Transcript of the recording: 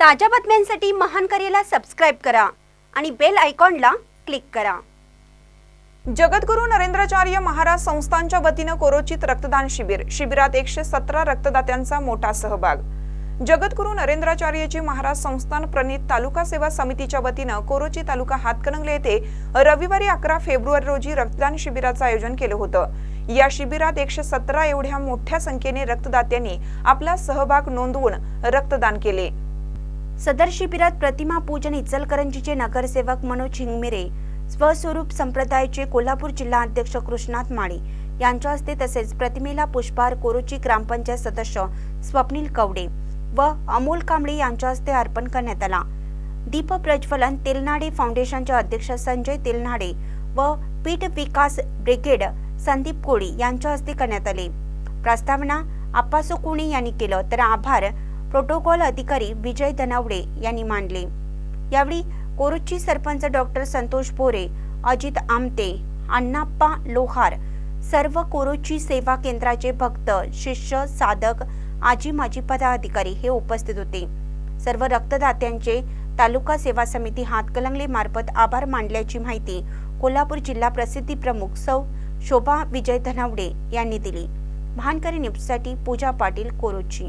ताज्या बातम्यांसाठी महान करेला सबस्क्राईब करा आणि बेल आयकॉनला क्लिक करा. जगद्गुरू नरेंद्राचार्य महाराज संस्थांच्या वतीनं कोरोचित रक्तदान शिबिर शिबिरात एकशे सतरा रक्तदात्यांचा मोठा सहभाग. जगद्गुरू नरेंद्राचार्यजी महाराज संस्थान प्रणित तालुका सेवा समितीच्या वतीनं कोरोची तालुका हातकणंगले येथे रविवारी अकरा फेब्रुवारी रोजी रक्तदान शिबिराचं आयोजन केलं होतं. या शिबिरात एकशे सतरा एवढ्या मोठ्या संख्येने रक्तदात्यांनी आपला सहभाग नोंदवून रक्तदान केले. सदर शिबिरात प्रतिमा पूजन इचलकरंजीचे नगरसेवक मनोज हिंगमिरे स्वस्वरूप संप्रदायाचे कोल्हापूर जिल्हा अध्यक्ष कृष्णात माळी यांच्या हस्ते तसेच प्रतिमेला पुष्पहार कोरोची ग्रामपंचायत सदस्य स्वप्नील कवडे व अमोल कांबळे यांच्या हस्ते अर्पण करण्यात आला. दीप प्रज्वलन तेलनाडे फाउंडेशनचे अध्यक्ष संजय तेलनाडे व पीठ विकास ब्रिगेड संदीप कोळी यांच्या हस्ते करण्यात आले. प्रस्तावना आप्पासो कोणी यांनी केलं तर आभार. प्रोटोकॉल अधिकारी विजय धनावडे यांनी मांडले. यावेळी कोरुची सरपंच डॉक्टर संतोष बोरे अजित आमते अण्णाप्पा लोहार सर्व कोरोची सेवा केंद्राचे भक्त शिष्य साधक आजी माजी पदाधिकारी हे उपस्थित होते. सर्व रक्तदात्यांचे तालुका सेवा समिती हातकलंगले मार्फत आभार मानल्याची माहिती कोल्हापूर जिल्हा प्रसिद्धी प्रमुख सौ शोभा विजय धनावडे यांनी दिली. भानकरी न्यूजसाठी पूजा पाटील कोरोची.